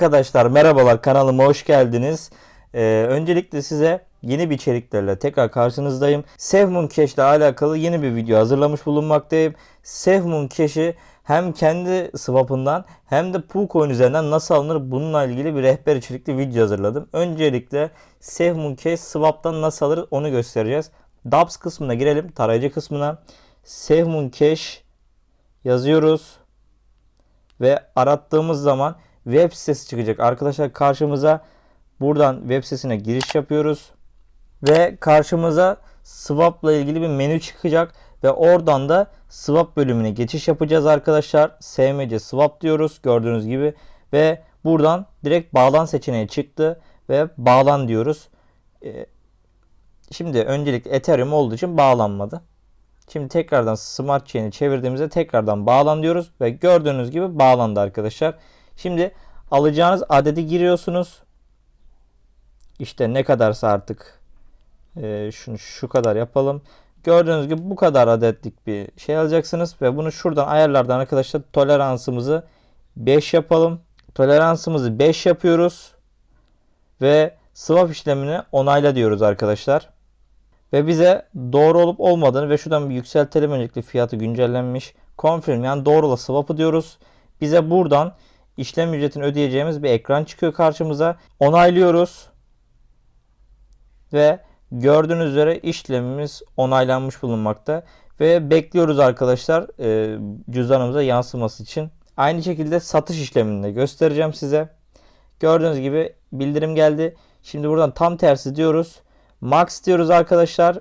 Arkadaşlar merhabalar kanalıma hoş geldiniz. Ee, öncelikle size yeni bir içeriklerle tekrar karşınızdayım. Sevmoon Cache ile alakalı yeni bir video hazırlamış bulunmaktayım. Sevmoon Cache'i hem kendi swap'ından hem de Poolcoin üzerinden nasıl alınır bununla ilgili bir rehber içerikli video hazırladım. Öncelikle Sevmoon Cache swap'tan nasıl alır onu göstereceğiz. Dapps kısmına girelim tarayıcı kısmına. Sevmoon Cache yazıyoruz ve arattığımız zaman web sitesi çıkacak. Arkadaşlar karşımıza buradan web sitesine giriş yapıyoruz ve karşımıza swap ile ilgili bir menü çıkacak ve oradan da swap bölümüne geçiş yapacağız arkadaşlar. SMC swap diyoruz gördüğünüz gibi ve buradan direkt bağlan seçeneği çıktı ve bağlan diyoruz. Ee, Şimdi öncelikle Ethereum olduğu için bağlanmadı. Şimdi tekrardan Smart Chain'i çevirdiğimizde tekrardan bağlan diyoruz ve gördüğünüz gibi bağlandı arkadaşlar. Şimdi alacağınız adedi giriyorsunuz. İşte ne kadarsa artık e, şunu şu kadar yapalım. Gördüğünüz gibi bu kadar adetlik bir şey alacaksınız ve bunu şuradan ayarlardan arkadaşlar toleransımızı 5 yapalım. Toleransımızı 5 yapıyoruz ve swap işlemini onayla diyoruz arkadaşlar. Ve bize doğru olup olmadığını ve şuradan bir yükseltelim öncelikle fiyatı güncellenmiş. Confirm yani doğrula swap'ı diyoruz. Bize buradan işlem ücretini ödeyeceğimiz bir ekran çıkıyor karşımıza. Onaylıyoruz. Ve gördüğünüz üzere işlemimiz onaylanmış bulunmakta. Ve bekliyoruz arkadaşlar e, cüzdanımıza yansıması için. Aynı şekilde satış işlemini de göstereceğim size. Gördüğünüz gibi bildirim geldi. Şimdi buradan tam tersi diyoruz. Max diyoruz arkadaşlar.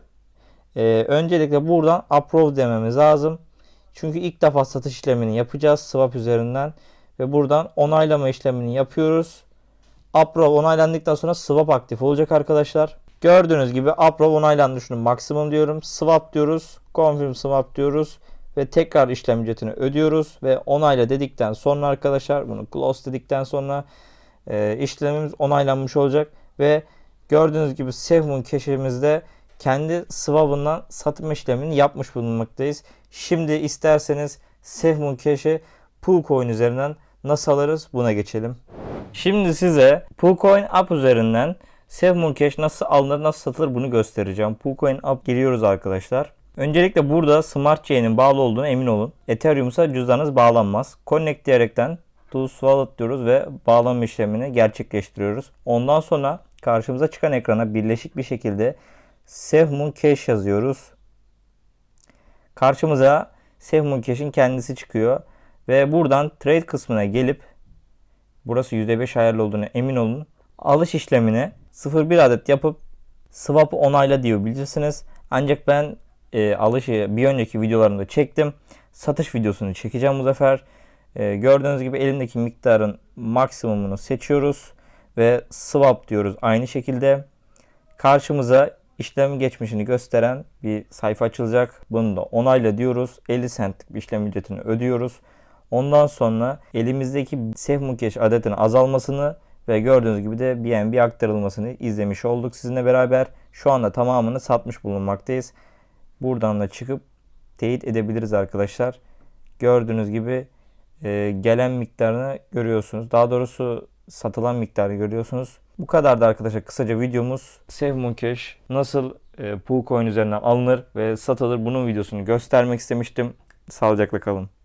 Ee, öncelikle buradan approve dememiz lazım. Çünkü ilk defa satış işlemini yapacağız swap üzerinden. Ve buradan onaylama işlemini yapıyoruz. Approve onaylandıktan sonra swap aktif olacak arkadaşlar. Gördüğünüz gibi approve onaylandı. Şunu maksimum diyorum. Swap diyoruz. Confirm swap diyoruz. Ve tekrar işlem ücretini ödüyoruz. Ve onayla dedikten sonra arkadaşlar bunu close dedikten sonra e, işlemimiz onaylanmış olacak. Ve gördüğünüz gibi Sevmoon keşemizde kendi swap'ından satım işlemini yapmış bulunmaktayız. Şimdi isterseniz Sevmoon Cash'i Poolcoin üzerinden nasıl alırız buna geçelim. Şimdi size Poolcoin app üzerinden Sevmoon Cash nasıl alınır nasıl satılır bunu göstereceğim. Poolcoin app giriyoruz arkadaşlar. Öncelikle burada Smart Chain'in bağlı olduğunu emin olun. Ethereum ise cüzdanınız bağlanmaz. Connect diyerekten to Wallet diyoruz ve bağlama işlemini gerçekleştiriyoruz. Ondan sonra karşımıza çıkan ekrana birleşik bir şekilde Sevmoon Cash yazıyoruz. Karşımıza Sevmoon Cash'in kendisi çıkıyor. Ve buradan trade kısmına gelip burası %5 ayarlı olduğunu emin olun. Alış işlemini 0.1 adet yapıp swap'ı onayla diyor bilirsiniz. Ancak ben e, alışı bir önceki videolarımda çektim. Satış videosunu çekeceğim bu sefer. E, gördüğünüz gibi elimdeki miktarın maksimumunu seçiyoruz ve swap diyoruz aynı şekilde. Karşımıza işlem geçmişini gösteren bir sayfa açılacak. Bunu da onayla diyoruz. 50 centlik bir işlem ücretini ödüyoruz. Ondan sonra elimizdeki Sevmoon Cash adetinin azalmasını ve gördüğünüz gibi de BNB aktarılmasını izlemiş olduk sizinle beraber. Şu anda tamamını satmış bulunmaktayız. Buradan da çıkıp teyit edebiliriz arkadaşlar. Gördüğünüz gibi e, gelen miktarını görüyorsunuz. Daha doğrusu satılan miktarı görüyorsunuz. Bu kadardı arkadaşlar kısaca videomuz. Cash nasıl e, Poolcoin üzerinden alınır ve satılır bunun videosunu göstermek istemiştim. Sağlıcakla kalın.